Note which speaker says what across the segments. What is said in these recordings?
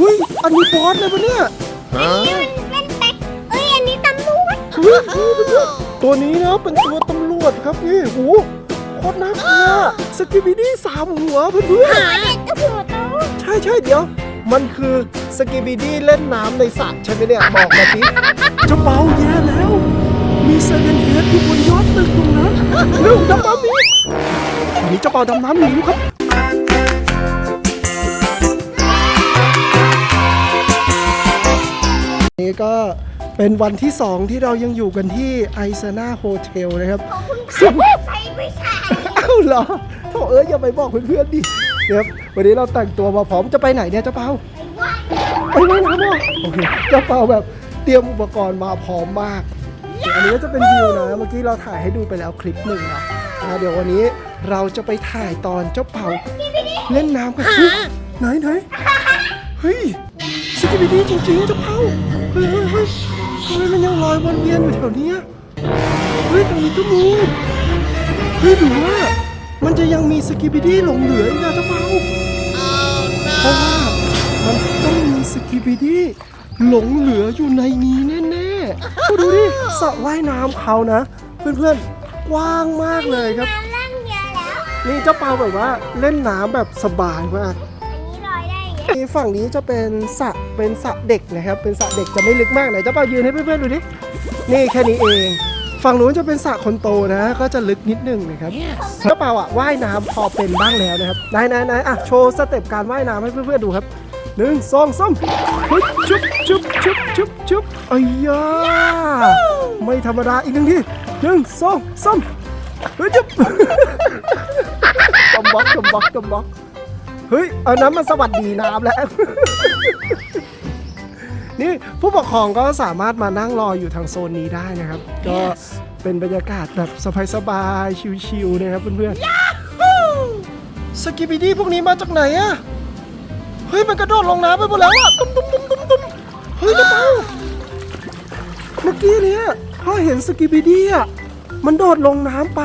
Speaker 1: เฮ้ย อันนี้บอสเลยปะเนี่ย
Speaker 2: นี่มันเป็นแป๊กเอ้ย อันนี้ตำรวจ
Speaker 1: เฮ้ยดูเพื่อนๆตัวนี้นะเป็นตัวตำรวจครับนี่โหโคตรน่ากลัวสกิบิดี้สามหัวเพื่อน
Speaker 2: หัวเด็กกับหัวโต
Speaker 1: ๆใช่ใช่เดี๋ยว มันคือสกิบิดี้เล่นน้ำในสระใช่ไหมเนี่ยบอกมาสิเจะเบาแย่แล้ว มีเซเลนเฮดอยู่บนยอดตึกตรงนั้นเร็วดำน้ำหนีอันนี้เจ้าเบาดำน้ำหนีอยู่ครับ นี่ก็เป็นวันที่ 2 ที่เรายังอยู่กันที่ไอซาน่าโฮเทลนะครับ
Speaker 2: ของคุณค่ะใส่ไม่ใช่
Speaker 1: อ้าวเหรอโถเอ้ยอย่าไปบอกเพื่อนๆดิเดี๋ยววันนี้เราแต่งตัวมาพร้อมจะไปไหนเนี่ยเจ้าเปาไปว่ายน้ำเหรอโอเคเจ้าเปาแบบเตรียมอุปกรณ์มาพร้อมมากเดี๋ยวอันนี้ก็จะเป็นวิวนะเมื่อกี้เราถ่ายให้ดูไปแล้วคลิปหนึ่งนะนะเดี๋ยววันนี้เราจะไปถ่ายตอนเจ้าเปาเล่นน้ำกันเฮ้ยไหนไหนเฮ้ย สกิบิดี้จริงๆเจ้าเปาเฮ้ยเฮ้ยเฮ้ยทำไมมันยังลอยวนเวียนอยู่แถวเนี้ยเฮ้ยทางนี้ก็มีเฮ้ยหรือว่ามันจะยังมีสกิบิดี้หลงเหลืออีกนะเจ้าเปาเพราะว่ามันต้องมีสกิบิดี้หลงเหลืออยู่ในนี้แน่ๆดูดิสระว่ายน้ำเขานะ เพื่อนๆกว้างมากเลยครับ
Speaker 2: น้ำล่างเยอะแล้ว
Speaker 1: นี่เจ้าเปาแบบว่าเล่นน้ำแบบสบายมาก
Speaker 2: อั นนี้ลอยได้อย่างเงี้ย
Speaker 1: นี่ฝั่งนี้จะเป็นสระเป็นสระเด็กนะครับ เป็นสระเด็กจะไม่ลึกมากไหนเจ้าเปายืนให้เพื่อนๆดูดินี่แค่นี้เอง ฝั่งนู้นจะเป็นสระคนโตนะ ก็จะลึกนิดนึงนะครับเจ้าเปาอะว่ายน้ำพอเป็นบ้างแล้วนะครับไหนไหนไหนอะโชว์สเต็ปการว่ายน้ำให้เพื่อนๆดูครับหนึ่งสองสามฮึบชุบชุบชุบชุบชุบไอ้ยาไม่ธรรมดาอีกหนึ่งทีหนึ่งสองสามเฮ้ยจุ๊บจมบล็อกจมบล็อกจมบล็อก เฮ้ยเอาน้ำมันสวัสดีน้ำแล้ว นี่ผู้ปกครองก็สามารถมานั่งรออยู่ทางโซนนี้ได้นะครับ ก็เป็นบรรยากาศแบบสบายๆชิลๆนะครับเพื่อนๆสกิบิดี้พวกนี้มาจากไหนอะเฮ้ยมันกระโดดลงน้ำไปหมดแล้วอะตุ้มตุ้มตุ้มตุ้มตุ้มเฮ้ยกระเป๋าเมื่อกี้เนี่ยพ่อเห็นสกิบิดี้อะมันโดดลงน้ำไป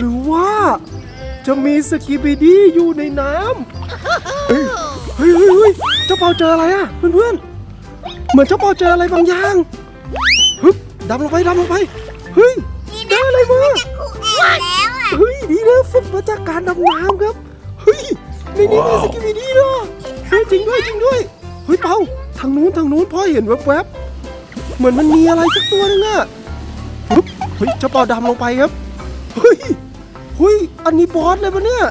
Speaker 1: หรือว่า จะมีสกิบิดี้อยู่ในน้ำเฮ้ยเฮ้ยเฮ้ยเจ้าเปาเจออะไรอะเพื่อนๆ เหมือนเจ้าเปาเจออะไรบางอย่างฮึบดำลงไปดำลงไป เฮ้ยได้อะไรมา
Speaker 2: จะขู่แล้วอะ
Speaker 1: เฮ้ยดีนะฝึกมาจากการดำน้ำครับ เฮ้ยในนี้มีสกิบิดี้ด้วยเฮ้ยจริงด้วยจริงด้วย เฮ้ยเปาทางนู้นทางนู้นพ่อเห็นแวบๆ เหมือนมันมีอะไรสักตัวนึงอะเฮ้ยเจ้าเปาดำลงไปครับ เฮ้ย เฮ้ยอันนี้บอสเลยปะเนี่ย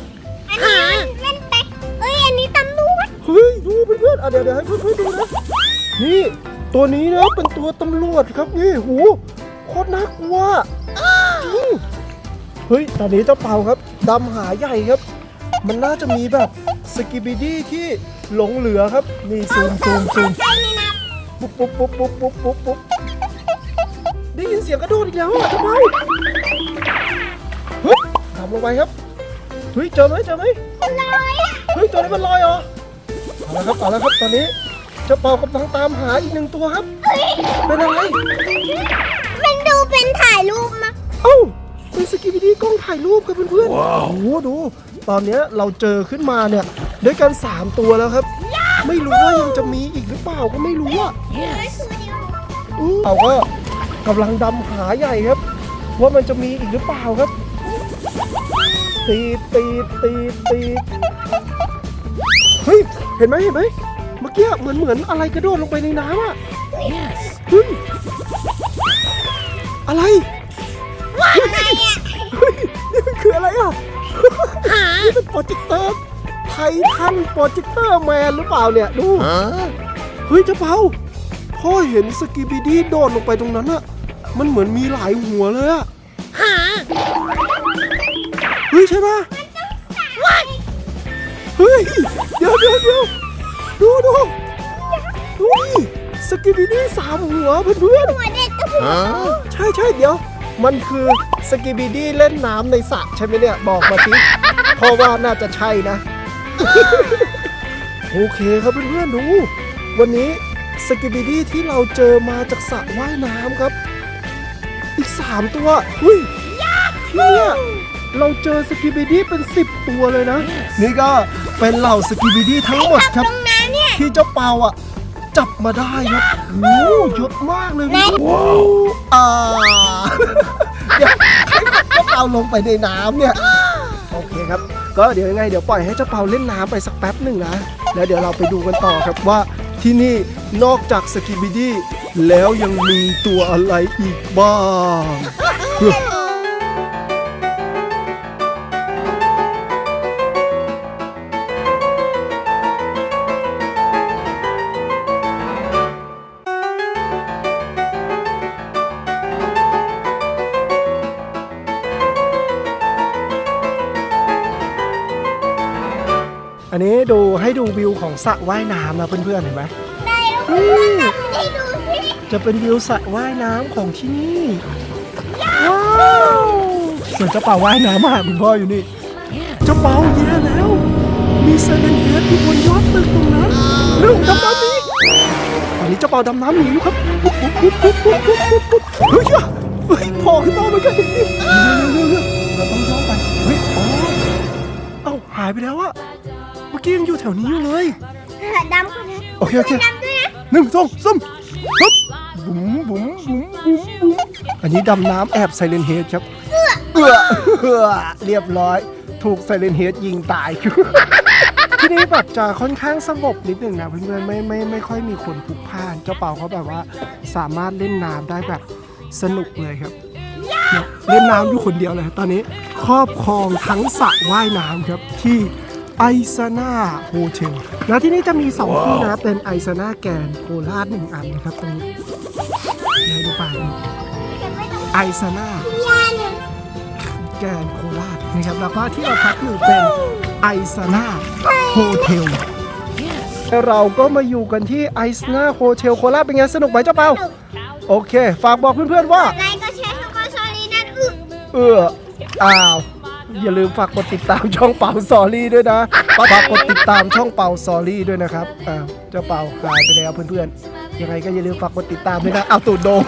Speaker 2: อันนี้มันเป็นแป๊กเอ้ย อันนี้ตำรวจ
Speaker 1: เฮ้ยดูเพื่อนๆอะเดี๋ยวเดี๋ยวให้เพื่อนๆดูนะนี่ตัวนี้นะเป็นตัวตำรวจครับนี่หูโคตรน่ากลัวจริงเฮ้ยตอนนี้เจ้าเปาครับดำหาใหญ่ครับ มันน่าจะมีแบบสกิบิดี้ที่หลงเหลือครับ นี่ซูมซูมซูม
Speaker 2: ใช่นี่นะ
Speaker 1: ปุ๊บปุ๊บปุ๊บปุ๊บปุ๊บปุ๊บปุ๊บได้ยินเสียงกระโดดอีกแล้วอะเจ้าเปาเฮ้ยทำ ลงไปครับเฮ้ยเจอไหมเจอไหม
Speaker 2: มันลอยอะ
Speaker 1: เฮ้ยตัวนี้มันลอยเหรอเอาละครับเอาละครับตอนนี้เจ้าเปากำลังตามหาอีกหนึ่งตัวครับเป็นอะไร
Speaker 2: มันดูเป็นถ่ายรูปมา
Speaker 1: เอ้าเป็นสกิบิดี้กล้องถ่ายรูปครับเพื่อนๆโอ้โหดู ตอนเนี้ยเราเจอขึ้นมาเนี่ยด้วยกัน 3 ตัวแล้วครับ ไม่รู้ว่ายังจะมีอีกหรือเปล่าก็ไม่รู้อะ
Speaker 2: เฮ้ยคือเดียว
Speaker 1: อืมเราก็กำลังดำหาใหญ่ครับ ว่ามันจะมีอีกหรือเปล่าครับ ตีดตีดตีดตีดเฮ้ย เห็นไหมเห็นไหมเมื่อกี้เหมือนเหมือนอะไรกระโดดลงไปในน้ำอะเฮ้ยอะไร
Speaker 2: อะไรอะ
Speaker 1: เฮ้ยนี่มันคืออะไรอะนี่เป็นโปรเจคเตอร์ไททันโปรเจคเตอร์แมนหรือเปล่าเนี่ยดูเฮ้ยเจ้าเปาพ่อเห็นสกิบิดี้โดดลงไปตรงนั้นอะมันเหมือนมีหลายหัวเลยอะเฮ้ ยใช่ปะเฮ้ย เดี๋ยวเดี๋ยวเดี๋ยวดูดูดูดิสกิบิดี้สามหัวเพื่อน
Speaker 2: หัวเด็กกับหัวโต
Speaker 1: ๆใช่ใช่เดี๋ยว มันคือสกิบิดี้เล่นน้ำในสระใช่ไหมเนี่ย บอกมาสิเพราะว่าน่าจะใช่นะ โอเคครับเพื่อนๆดู วันนี้สกิบิดี้ที่เราเจอมาจากสระว่ายน้ำครับ อีก3ตัวหุ้ยที่เนี่ย เราเจอสกิบิดี้เป็น 10 ตัวเลยนะ นี่ก็เป็นเหล่าสกิบิดี้ทั้งหมดครับ
Speaker 2: ตรงนั้นเนี่ย
Speaker 1: ที่เจ้าเปาอะ จับมาได้ครับโอ้โหเยอะมากเลยว้าวอ่าเดี๋ยวใครผลักเจ้าเปาลงไปในน้ำเนี่ยโอเคครับ ก็เดี๋ยวยังไงเดี๋ยวปล่อยให้เจ้าเปาเล่นน้ำไปสักแป๊บหนึ่งนะ แล้วเดี๋ยวเราไปดูกันต่อครับว่าที่นี่นอกจากสกิบิดี้แล้วยังมีตัวอะไรอีกบ้าง นี้ดูให้ดูวิวของสระว่ายน้ำนะเพื่อนๆเห็นไหม
Speaker 2: ได้ดู
Speaker 1: จะเป็นวิวสระว่ายน้ำของที่นี่ว้าวสือนเจ้าเป่าว่ายน้ำมาคุณพ่ออยู่นี่เจ้าเป่าเยอะแล้ว มีเซเลนเฮดอยู่บนยอดตึกตรงนั้นลูกวดำน้ำนี้ตอนนี้เจ้าเป่าดำน้ำหนีอยู่ครับเฮ้ยเฮ้ยพอขึ้นมาเหมือนกันเร็วๆๆเราต้องย้อนไปเฮ้ยอ๋อเอ้าหายไปแล้วอะ เมื่อกี้ยังอยู่แถวนี้อยู่เลย
Speaker 2: ดำคนนั้น
Speaker 1: โอเคโอเค
Speaker 2: ดำด้วยนะ
Speaker 1: หนึ่งสองสามฮึบบุ๋มบุ๋มบุ๋มบุ๋มบุ๋มอันนี้ดำน้ำแอบไซเลนเฮดครับเอื้อเอื้อเรียบร้อย ถูกไซเลนเฮดยิงตายที่นี่แบบจะค่อนข้างสงบนิดหนึ่งนะเพื่อนๆไม่ไม่ไม่ค่อยมีคนพลุกพล่านเจ้าเป่าเขาแบบว่าสามารถเล่นน้ำได้แบบสนุกเลยครับเนี่ยเล่นน้ำอยู่คนเดียวเลย ตอนนี้ครอบครองทั้งสระว่ายน้ำครับที่ ไอซาน่าโฮเทลแล้วที่นี่จะมีสองที่นะเป็นไอซาน่าแกนโคราชหนึ่งอันนะครับตรงนี้ให้ดูไปนี่
Speaker 2: จะไม่ต้อง
Speaker 1: ไอซาน่า
Speaker 2: ยาหนึ่ง
Speaker 1: แกนโคราชนะครับแล้วก็ที่เราพักอยู่เป็นไอซาน่าโฮเทลเราก็มาอยู่กันที่ไอซาน่าโฮเทลโคราชเป็นไงสนุกไหมเจ้าเปาโอเค ฝากบอกเพื่อนๆว่า
Speaker 2: ไลค์ก็แชร์ทุกคนสอรี่นั่นอึ
Speaker 1: เอออ้าว อย่าลืมฝากกดติดตามช่องเป่าซอรี่ด้วยนะฝากกดติดตามช่องเป่าซอรี่ด้วยนะครับอ้าวเจ้าเป่าหายไปแล้วเพื่อนๆยังไงก็อย่าลืมฝากกดติดตามด้วยนะเอาตูดโดง